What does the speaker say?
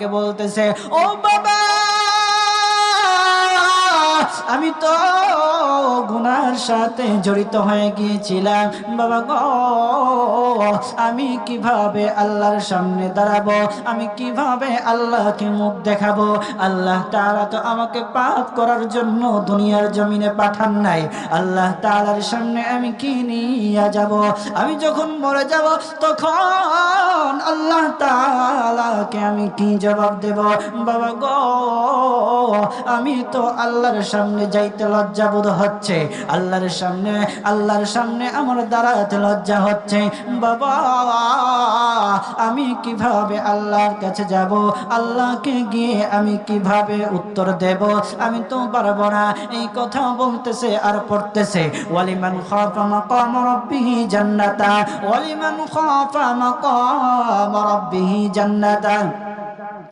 কে বলতেছে ও বাবা আমি তো গুনার সাথে জড়িত হয়ে গিয়েছিলাম। বাবা গো, আমি কীভাবে আল্লাহর সামনে দাঁড়াবো? আমি কীভাবে আল্লাহকে মুখ দেখাবো? আল্লাহ তারা তো আমাকে পাপ করার জন্য দুনিয়ার জমিনে পাঠান নাই। আল্লাহ তাআলার সামনে আমি কি নিয়ে যাব? আমি যখন মরে যাব, তখন আল্লাহ তাআলাকে আমি কি জবাব দেব? বাবা গো আমি তো আল্লাহর সামনে যাইতে লজ্জা বোধ হচ্ছে। আল্লাহর সামনে আল্লাহর সামনে আমার দাঁড়াতে লজ্জা হচ্ছে। বাবা, আমি কীভাবে আল্লাহর কাছে যাব? আল্লাহকে গিয়ে আমি কীভাবে উত্তর দেব? আমি তো পারব না। এই কথা বলতেছে আর পড়তেছে। ওয়ালিমান খাফা মাকাম রাব্বিহি জান্নাতা। ওয়ালিমান খাফা মাকাম রাব্বিহি জান্নাতা।